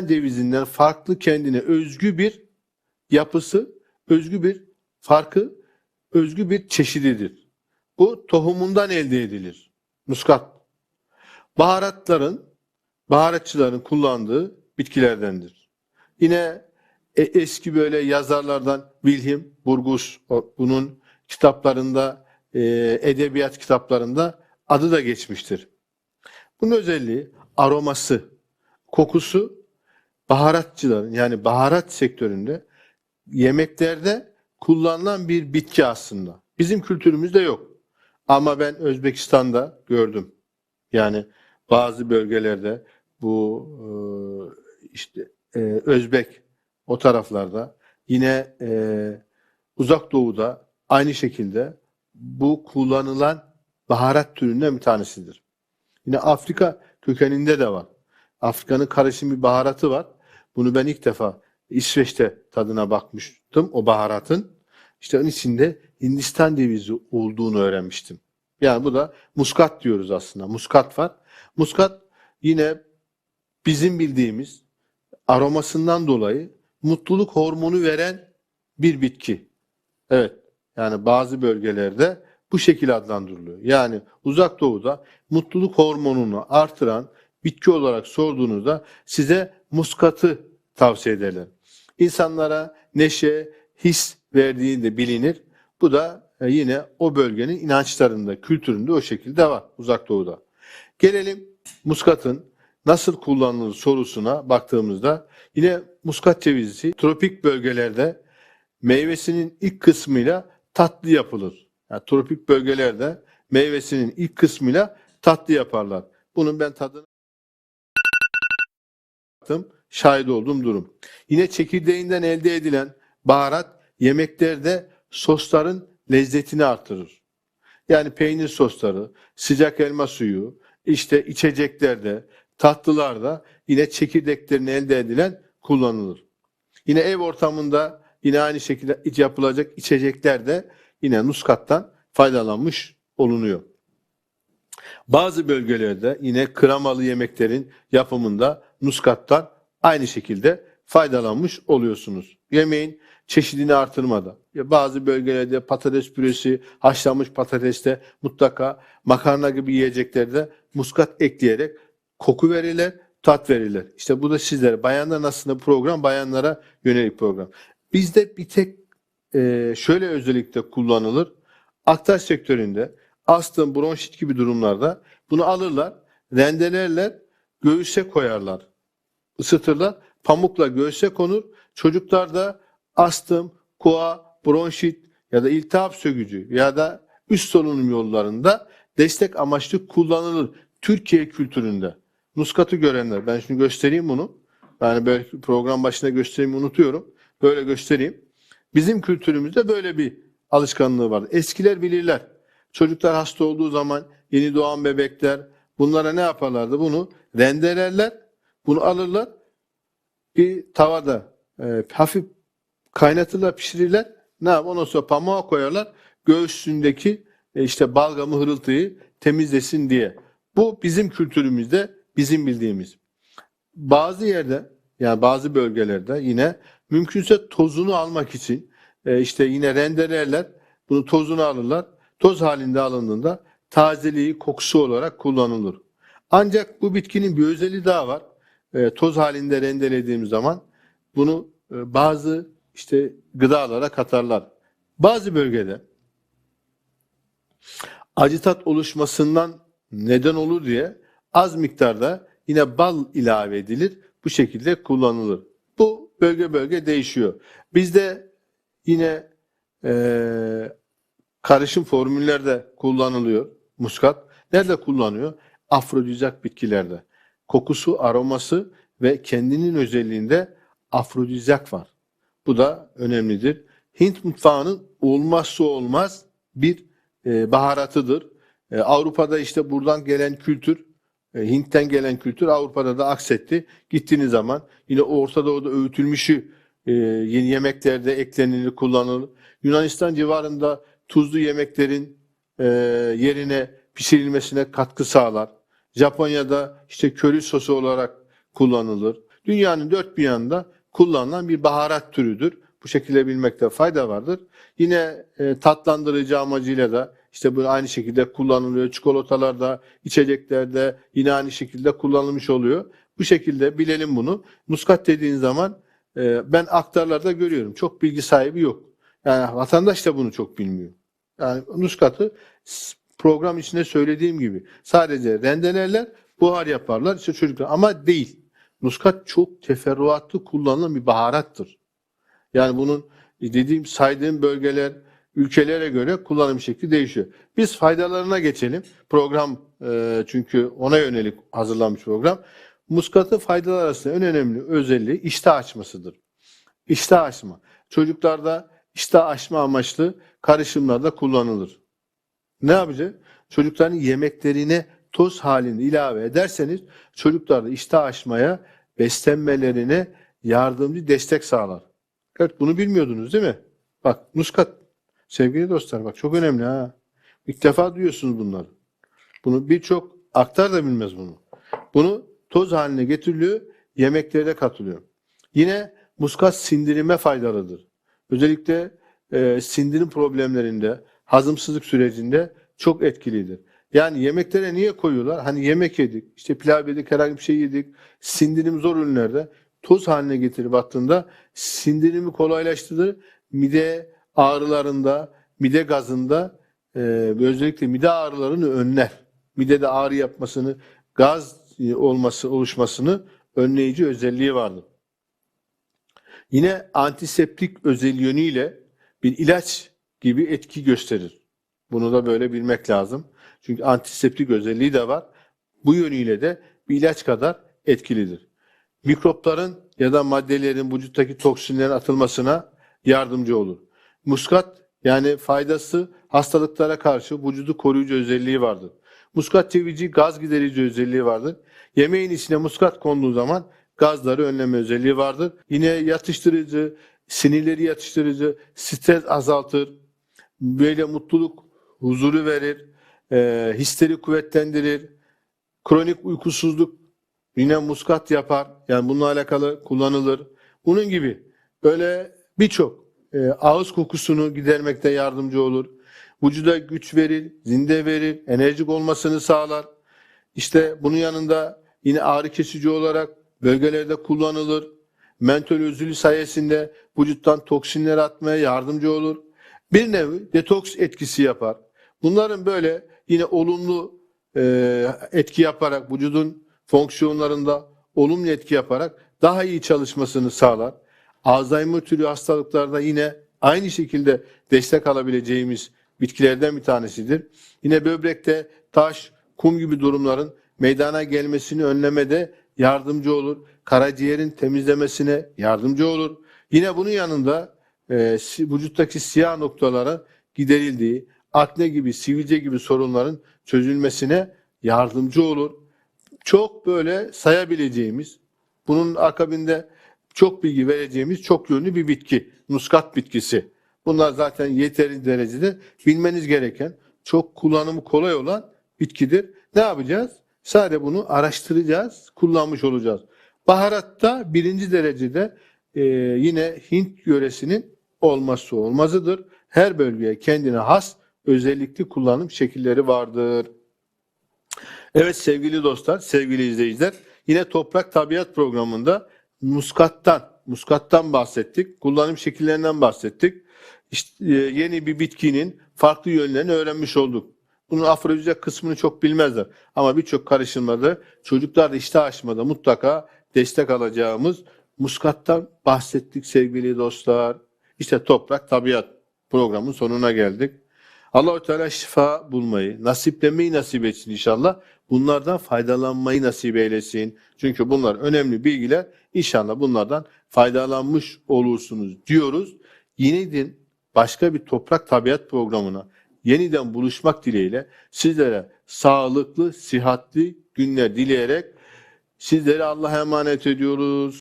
cevizinden farklı kendine özgü bir yapısı, özgü bir farkı, özgü bir çeşididir. Bu tohumundan elde edilir. Muskat. Baharatların, baharatçıların kullandığı bitkilerdendir. Yine e- eski böyle yazarlardan Wilhelm Burgos o- bunun kitaplarında, e, edebiyat kitaplarında adı da geçmiştir. Bunun özelliği aroması, kokusu baharatçıların yani baharat sektöründe yemeklerde kullanılan bir bitki aslında. Bizim kültürümüzde yok. Ama ben Özbekistan'da gördüm. Yani bazı bölgelerde bu e, işte e, Özbek o taraflarda yine e, Uzak Doğu'da aynı şekilde bu kullanılan baharat türünden bir tanesidir. Yine Afrika kökeninde de var. Afrika'nın karışım bir baharatı var. Bunu ben ilk defa İsveç'te tadına bakmıştım o baharatın. İşte onun içinde Hindistan cevizi olduğunu öğrenmiştim. Yani bu da muskat diyoruz aslında. Muskat var. Muskat yine bizim bildiğimiz aromasından dolayı mutluluk hormonu veren bir bitki. Evet. Yani bazı bölgelerde bu şekilde adlandırılıyor. Yani uzak doğuda mutluluk hormonunu artıran bitki olarak sorduğunuzda size muskatı tavsiye ederler. İnsanlara neşe, his verdiği de bilinir. Bu da e, yine o bölgenin inançlarında, kültüründe o şekilde var uzak doğuda. Gelelim muskatın nasıl kullanılır sorusuna baktığımızda yine muskat cevizi tropik bölgelerde meyvesinin ilk kısmıyla tatlı yapılır. Yani tropik bölgelerde meyvesinin ilk kısmıyla tatlı yaparlar. Bunun ben tadını baktım, şahit olduğum durum. Yine çekirdeğinden elde edilen baharat yemeklerde sosların lezzetini artırır. Yani peynir sosları, sıcak elma suyu, işte içeceklerde, tatlılarda yine çekirdeklerin elde edilen kullanılır. Yine ev ortamında yine aynı şekilde yapılacak içeceklerde yine nuskattan faydalanmış olunuyor. Bazı bölgelerde yine kremalı yemeklerin yapımında nuskattan aynı şekilde faydalanmış oluyorsunuz. Yemeğin çeşidini artırmada. Bazı bölgelerde patates püresi, haşlanmış patateste mutlaka makarna gibi yiyeceklerde muskat ekleyerek koku verirler, tat verirler. İşte bu da sizlere, bayanların aslında program bayanlara yönelik program. Bizde bir tek şöyle özellikle kullanılır. Aktaş sektöründe astım, bronşit gibi durumlarda bunu alırlar, rendelerler, göğüse koyarlar. Isıtırlar, pamukla göğüse konur. Çocuklarda astım, koa, bronşit ya da iltihap sökücü ya da üst solunum yollarında destek amaçlı kullanılır. Türkiye kültüründe. Nuskatı görenler, ben şimdi göstereyim bunu. Yani belki program başında göstereyim unutuyorum. Böyle göstereyim. Bizim kültürümüzde böyle bir alışkanlığı var. Eskiler bilirler. Çocuklar hasta olduğu zaman yeni doğan bebekler bunlara ne yaparlardı? Bunu rendelerler. Bunu alırlar. Bir tavada e, hafif kaynatırlar, pişirirler. Ne yap? Ondan sonra pamuğa koyarlar. Göğsündeki e, işte balgamı, hırıltıyı temizlesin diye. Bu bizim kültürümüzde bizim bildiğimiz. Bazı yerde yani bazı bölgelerde yine mümkünse tozunu almak için e, işte yine rendelerler. Bunu tozunu alırlar. Toz halinde alındığında tazeliği kokusu olarak kullanılır. Ancak bu bitkinin bir özelliği daha var. E, toz halinde rendelediğim zaman bunu e, bazı işte gıdalara katarlar. Bazı bölgede acı tat oluşmasından neden olur diye az miktarda yine bal ilave edilir. Bu şekilde kullanılır. Bu bölge bölge değişiyor. Bizde yine eee, karışım formüllerde kullanılıyor muskat. Nerede kullanıyor? Afrodizyak bitkilerde. Kokusu, aroması ve kendinin özelliğinde afrodizyak var. Bu da önemlidir. Hint mutfağının olmazsa olmaz bir e, baharatıdır. E, Avrupa'da işte buradan gelen kültür, e, Hint'ten gelen kültür Avrupa'da da aksetti. Gittiğiniz zaman yine Orta Doğu'da öğütülmüşü yeni yemeklerde eklenilir, kullanılır. Yunanistan civarında tuzlu yemeklerin e, yerine pişirilmesine katkı sağlar. Japonya'da işte köri sosu olarak kullanılır. Dünyanın dört bir yanında kullanılan bir baharat türüdür. Bu şekilde bilmekte fayda vardır. Yine e, tatlandırıcı amacıyla da işte böyle aynı şekilde kullanılıyor. Çikolatalarda, içeceklerde yine aynı şekilde kullanılmış oluyor. Bu şekilde bilelim bunu. Muskat dediğin zaman e, ben aktarlarda görüyorum. Çok bilgi sahibi yok. Yani vatandaş da bunu çok bilmiyor. Yani muskatı s- program içinde söylediğim gibi sadece rendelerler, buhar yaparlar işte çocuklar ama değil. Muskat çok teferruatlı kullanılan bir baharattır. Yani bunun dediğim saydığım bölgeler, ülkelere göre kullanım şekli değişiyor. Biz faydalarına geçelim. Program e, çünkü ona yönelik hazırlanmış program. Muskatın faydalar arasında en önemli özelliği iştah açmasıdır. İştah açma. Çocuklarda iştah açma amaçlı karışımlarda kullanılır. Ne yapacak? Çocukların yemeklerine toz halinde ilave ederseniz çocuklarda iştah açmaya, beslenmelerine yardımcı destek sağlar. Evet bunu bilmiyordunuz değil mi? Bak muskat sevgili dostlar bak çok önemli ha. İlk defa duyuyorsunuz bunları. Bunu birçok aktar da bilmez bunu. Bunu toz haline getiriliyor, yemeklere katılıyor. Yine muskat sindirime faydalıdır. Özellikle e, sindirim problemlerinde, hazımsızlık sürecinde çok etkilidir. Yani yemeklere niye koyuyorlar? Hani yemek yedik, işte pilav yedik, herhangi bir şey yedik. Sindirim zor ürünlerde toz haline getirip attığında sindirimi kolaylaştırır. Mide ağrılarında, mide gazında e, özellikle mide ağrılarını önler. Midede ağrı yapmasını, gaz e, olması, oluşmasını önleyici özelliği vardır. Yine antiseptik özelliği yönüyle bir ilaç gibi etki gösterir. Bunu da böyle bilmek lazım. Çünkü antiseptik özelliği de var. Bu yönüyle de bir ilaç kadar etkilidir. Mikropların ya da maddelerin vücuttaki toksinlerin atılmasına yardımcı olur. Muskat yani faydası hastalıklara karşı vücudu koruyucu özelliği vardır. Muskat çevici gaz giderici özelliği vardır. Yemeğin içine muskat konduğu zaman gazları önleme özelliği vardır. Yine yatıştırıcı, sinirleri yatıştırıcı, stres azaltır. Böyle mutluluk, huzuru verir. E, hisleri kuvvetlendirir. Kronik uykusuzluk yine muskat yapar. Yani bununla alakalı kullanılır. Bunun gibi böyle birçok e, ağız kokusunu gidermekte yardımcı olur. Vücuda güç verir, zinde verir, enerjik olmasını sağlar. İşte bunun yanında yine ağrı kesici olarak bölgelerde kullanılır. Mentol özülü sayesinde vücuttan toksinleri atmaya yardımcı olur. Bir nevi detoks etkisi yapar. Bunların böyle yine olumlu e, etki yaparak vücudun fonksiyonlarında olumlu etki yaparak daha iyi çalışmasını sağlar. Alzheimer türü hastalıklarda yine aynı şekilde destek alabileceğimiz bitkilerden bir tanesidir. Yine böbrekte taş, kum gibi durumların meydana gelmesini önlemede yardımcı olur. Karaciğerin temizlemesine yardımcı olur. Yine bunun yanında e, vücuttaki siyah noktalara giderildiği, akne gibi, sivilce gibi sorunların çözülmesine yardımcı olur. Çok böyle sayabileceğimiz, bunun akabinde çok bilgi vereceğimiz çok yönlü bir bitki. Muskat bitkisi. Bunlar zaten yeteri derecede bilmeniz gereken, çok kullanımı kolay olan bitkidir. Ne yapacağız? Sadece bunu araştıracağız, kullanmış olacağız. Baharatta birinci derecede e, yine Hint yöresinin olmazsa olmazıdır. Her bölgeye kendine has özellikli kullanım şekilleri vardır. Evet sevgili dostlar, sevgili izleyiciler, yine Toprak Tabiat programında muskattan, muskattan bahsettik, kullanım şekillerinden bahsettik. İşte e, yeni bir bitkinin farklı yönlerini öğrenmiş olduk. Bunun afrodizyak kısmını çok bilmezler. Ama birçok karışımlarda çocuklarda iştah açmada mutlaka destek alacağımız muskattan bahsettik sevgili dostlar. İşte Toprak Tabiat programın sonuna geldik. Allahu Teala şifa bulmayı, nasiplemeyi nasip etsin inşallah. Bunlardan faydalanmayı nasip eylesin. Çünkü bunlar önemli bilgiler. İnşallah bunlardan faydalanmış olursunuz diyoruz. Yeniden başka bir toprak tabiat programına yeniden buluşmak dileğiyle sizlere sağlıklı, sihatli günler dileyerek sizleri Allah'a emanet ediyoruz.